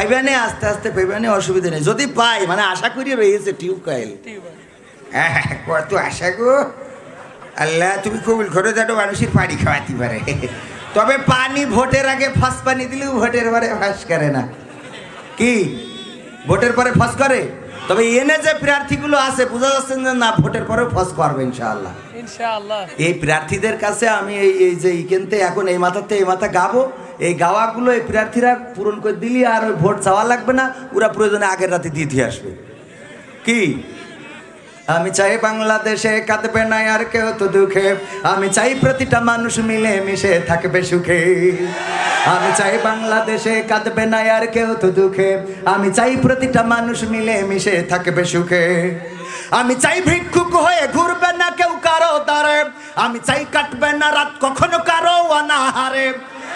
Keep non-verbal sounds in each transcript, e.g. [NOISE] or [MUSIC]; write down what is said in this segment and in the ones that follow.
পাইবানে আস্তে আস্তে পাইবানে অসুবিধা নেই। যদি পাই মানে আশা করি রয়েছে টিউব কয়েল হ্যাঁ কত আশা গো। আল্লাহ তুমি কবুল করে যাও মানুষের পানি খাওয়াতে পারে। তবে পানি ভোটের আগে ফাঁস পানি দিলেও ভোটের পরে ফাঁস করে না। কি? ভোটের পরে ফাঁস করে? তবে এনে যে প্রার্থীগুলো আছে বোঝা যাচ্ছে যে না ভোটের পরেও ফাঁস করবে ইনশাআল্লাহ। ইনশাআল্লাহ। এই প্রার্থীদের কাছে আমি এই এই যে ইকেনতে এখন এই মাথাতে এই মাথা গাবো। এই গাওয়াগুলো এই প্রার্থীরা পূরণ করে দিলি আর ওই ভোট চাওয়া লাগবে না, ওরা প্রয়োজনে আগের রাতে দিয়ে দিয়ে আসবে। কি? আমি চাই বাংলাদেশে কাঁদবে না আর কেউ তো দুঃখে। আমি চাই প্রতিটা মানুষ মিলে মিশে থাকবে সুখে। আমি চাই বাংলাদেশে কাঁদবে না আর কেউ তো দুঃখে। আমি চাই প্রতিটা মানুষ মিলে মিশে থাকবে সুখে। আমি চাই ভিক্ষুক হয়ে ঘুরবে না কেউ কারও দ্বারে। আমি চাই কাটবে না রাত কখনো কারও অনাহারে।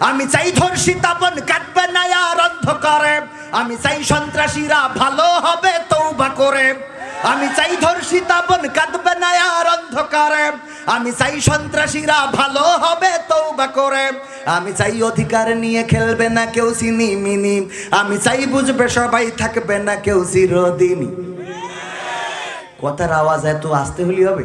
আমি চাই ধর্ষিতা বোন কাটবে না আর অন্ধকারে আমি চাই সন্ত্রাসীরা ভালো হবে তৌবা করে। আমি চাই ধর্ষিতা বোন কাঁদবে না আর অন্ধকারে আমি চাই সন্ত্রাসীরা ভালো হবে তৌবা করে। আমি চাই অধিকার নিয়ে খেলবে না কেউ সিনি মিনি। আমি চাই বুঝবে সবাই থাকবে না কেউ চিরদিনই কথার আওয়াজ এত আসতে হলি হবে?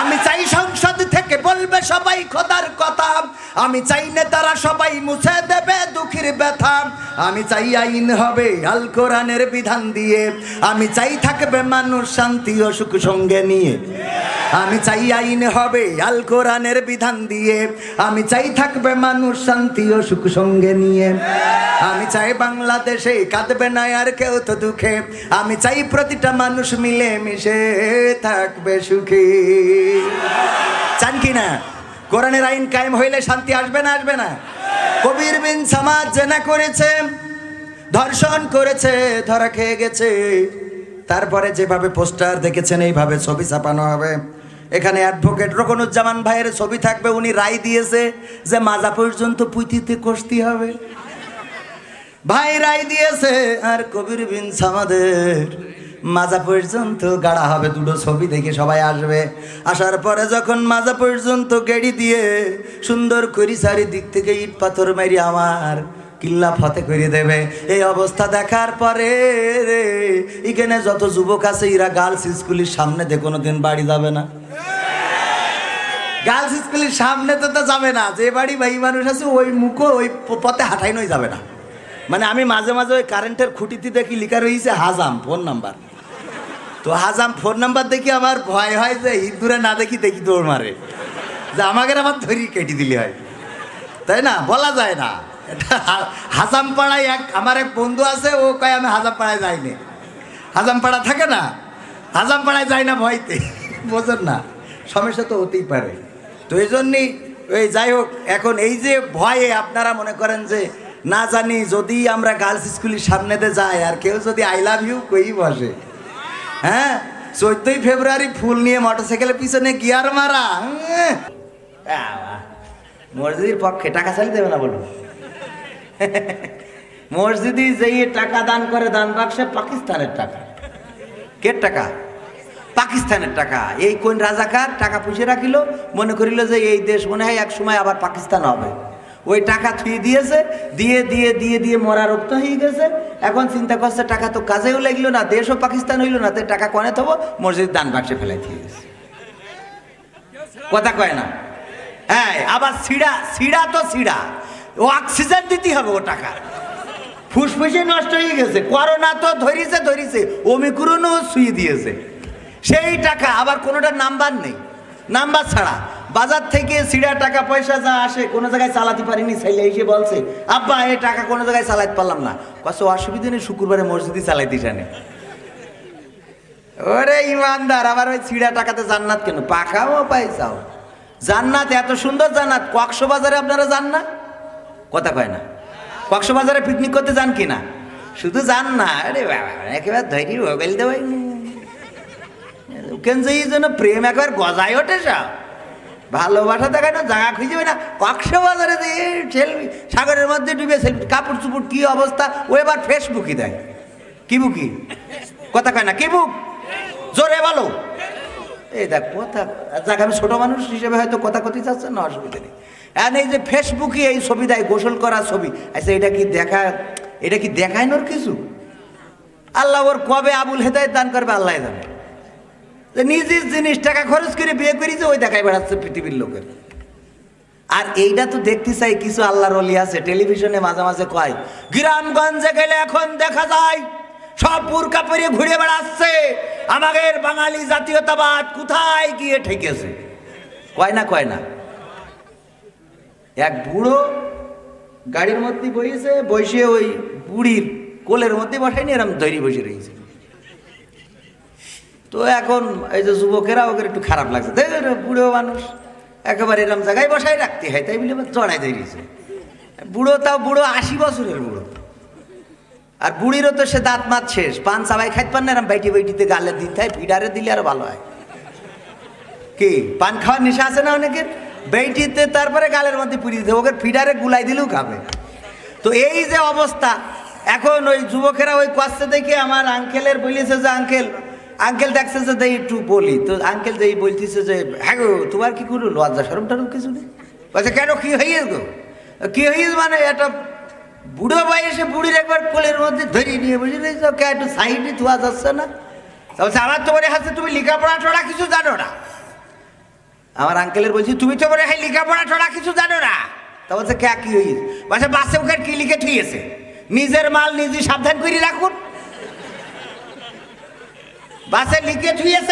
আমি চাই সংসদ থেকে বলবে সবাই খোদার কথা। আমি চাই নেতারা সবাই মুছে দেবে দুঃখীর ব্যথা। আমি চাই আইন হবে আল কোরআনের বিধান দিয়ে। আমি চাই থাকবে মানুষ শান্তি ও সুখ সঙ্গে নিয়ে। আমি চাই আইন হবে, আল কোরআনের বিধান দিয়ে। আমি চাই থাকবে মানুষ শান্তি ও সুখ সঙ্গে নিয়ে। আমি চাই বাংলাদেশে কাঁদবে না আর কেউ তো দুঃখে। আমি চাই প্রতিটা মানুষ মিলে মিশে থাকবে সুখী। চান কি না? কোরআনের আইন কায়েম হইলে শান্তি আসবে না আসবে না? কবির বিন সমাজ জেনা করেছে, ধর্ষণ করেছে, ধরা খেয়ে গেছে। তারপরে যেভাবে পোস্টার দেখেছেন, এইভাবে ছবি ছাপানো হবে। এখানে অ্যাডভোকেট রকনুজ্জামান ভাইয়ের ছবি থাকবে, উনি রায় দিয়েছে যে মাজা পর্যন্ত পুঁথিতে কষতি হবে। ভাই রায় দিয়েছে, আর কবির বিন সামাদের মাজা পর্যন্ত গাড়া হবে। দুটো ছবি দেখে সবাই আসবে। আসার পরে যখন মাজা পর্যন্ত গেড়ি দিয়ে সুন্দর করি চারিদিক থেকে ইট পাথর মারি আমার কিল্লা ফতে করে দেবে। এই অবস্থা দেখার পরে রে, এখানে যত যুবক আছে, এরা গার্লস স্কুলের সামনে দিয়ে কোনো দিন বাড়ি যাবে না। গার্লস স্কুলের সামনে তো তো যাবে না, যে বাড়ি ভাই মানুষ আছে, ওই মুখো ওই পথে হাঁটাই নই যাবে না। মানে আমি মাঝে মাঝে ওই কারেন্টের খুঁটিতে দেখি, লিখা রয়েছে হাজাম ফোন নাম্বার তো হাজাম ফোন নাম্বার দেখি আমার ভয় হয় যে, ইঁদুরে না দেখি দেখি দৌড় মারে। যে আমাকে আবার ধরি কেটে দিলে হয়। তাই না? বলা যায় না। হাজামপাড়ায় এক আমার এক বন্ধু আছে ও কয় আমি হাজামপাড়ায় যাইনি হাজামপাড়া থাকে না? হাজামপাড়ায় যাই না ভয়তে? [LAUGHS] বোঝেন না। সমস্যা তো হতেই পারে। তো এই জন্যই ওই যাই হোক এখন এই যে ভয়ে আপনারা মনে করেন যে না জানি যদি আমরা গার্লস স্কুলের সামনেতে যাই আর কেউ যদি আই লাভ ইউ কই বসে? হ্যাঁ? চোদ্দই ফেব্রুয়ারি ফুল নিয়ে মোটরসাইকেলের পিছনে গিয়ার মারা। আহ, মসজিদের পক্ষে টাকা চালিয়ে দেবে না বলো [LAUGHS] মসজিদে যেই টাকা দান করে, দান বাক্সে পাকিস্তানের টাকা। কে টাকা? পাকিস্তানের টাকা। এই কোন রাজাকার টাকা পুষে রাখিল, মনে করিল যে এই দেশ মনে হয় এক সময় আবার পাকিস্তান হবে। ওই টাকা থুয়ে দিয়েছে, দিয়ে দিয়ে দিয়ে দিয়ে মরা রক্ত হয়ে গেছে। এখন চিন্তা করছে, টাকা তো কাজেও লাগল না, দেশও পাকিস্তান হইল না, তো টাকা কনে থবো, মসজিদ দান বাক্সে ফেলাই দিয়ে গেছে কথা কয় না? হ্যাঁ আবার সিড়া সিড়া তো সিড়া। ও অক্সিজেন দিতে হবে ও টাকা ফুসফুসে নষ্ট হয়ে গেছে, করোনা তো ধরিছে ধরিছে অমিক্রণও শুয়ে দিয়েছে। সেই টাকা, আবার কোনোটা নাম্বার নেই। নাম্বার ছাড়া। বাজার থেকে সিড়া টাকা, পয়সা যা আসে, কোনো জায়গায় চালাতে পারিনি, ছেলে এসে বলছে, আব্বা, এই টাকা কোনো জায়গায় চালাতে পারলাম না। কত অসুবিধা নেই, শুক্রবারে মসজিদে চালাইতে জানে। ওরে ইমানদার, আবার ওই ছিঁড়া টাকাতে জান্নাত কেন? পাখাও পাইছাও জান্নাত, এত সুন্দর জান্নাত, কক্সবাজারে আপনারা যান না? কথা কয় না। কক্সবাজারে পিকনিক করতে যান কি না? শুধু যান না, আরে একেবারে ধৈর্য মোবাইল দেওয়াই কেন যে জন্য প্রেম একবার গজায় ওঠে সব। ভালোবাসা দেখায় না, জায়গা খুঁজে পায় না। কক্সবাজারে যে সেলফি সাগরের মধ্যে ডুবে সেলফি কাপড় চুপড় কী অবস্থা, ও এবার ফেসবুকই দেয়। কি বুকি কথা কয় না, কি বুক? জোরে বলো। এই দেখ, কথা যাক, আমি ছোট মানুষ হিসেবে হয়তো কথা কথি চাচ্ছে না, অসুবিধা নেই। আর এই যে ফেসবুকে এই ছবি দেয় গোসল করা ছবি আচ্ছা এটা কি দেখা, এটা কি দেখায় নোর কিছু? আল্লাহ ওর কবে আবুল হেদায়ত দান করবে, আল্লাহ জানে। যে নিজের জিনিস, টাকা খরচ করে বিয়ে করি যে ওই দেখায় বেড়াচ্ছে পৃথিবীর লোকের। আর এইটা তো দেখতে চাই, কিছু আল্লাহর অলি আছে, টেলিভিশনে মাঝে মাঝে কয়, গ্রামগঞ্জে গেলে এখন দেখা যায়, সব বুরকা পরে ঘুরে বেড়াচ্ছে, আমাদের বাঙালি জাতীয়তাবাদ কোথায় গিয়ে ঠেকেছে? কয় না কয় না। এক বুড়ো গাড়ির মধ্যে বসেছে বসে ওই বুড়ির কোলের মধ্যে বসায়নি, এরম ধৈর্য বসে রয়েছে। তো এখন এই যে যুবকেরা ওকে একটু খারাপ লাগছে। বুড়ো মানুষ, একেবারে এরম জায়গায় বসাই রাখতে হয়, তাই বলে চড়াই দিয়েছে বুড়ো তাও বুড়ো আশি বছরের বুড়ো। আর বুড়িরও তো সে দাঁত মাত শেষ, পান চাবাই খাইতে পান না, এরম বাইটি বাইটিতে গালে দিতে হয় ফিডারে দিলে আরও ভালো হয়। কি, পান খাওয়ার নেশা আছে না অনেকের? বেইটিতে তারপরে গালের মধ্যে পুড়ি দিতে ওকে ফিডারে গুলাই দিলেও খাবে। তো এই যে অবস্থা, এখন ওই যুবকেরা ওই কষ্টে দেখে আমার আঙ্কেলের বলেছে যে আঙ্কেল আঙ্কেল দেখছে যে, দেই একটু বলি। তো আঙ্কেল যেই বলতেছে যে হ্যাঁ গো, তোমার কি করল লজ্জা সরম টরম কিছু নেই? বলছে, কেন, কি হইয়ে গো? কি হইয়ে মানে এটা বুড়ো বয়সে বুড়ির একবার কোলের মধ্যে ধরিয়ে নিয়ে বুঝে কে একটু সাইডে ধোয়া যাচ্ছে না? তা বলছে, আমার তো মনে হচ্ছে তুমি লেখাপড়া টড়া কিছু জানো না? আমার আঙ্কেলের বলছি, তুমি তো মনে হয়, লেখাপড়া টড়া কিছু জানো না? তা বলছে, কে, কি হয়েছে? বলছে, বাসে ওকে কি লিখে থুয়েছে নিজের মাল নিজে সাবধান করে রাখুন। বাসে লিখে থুয়েছে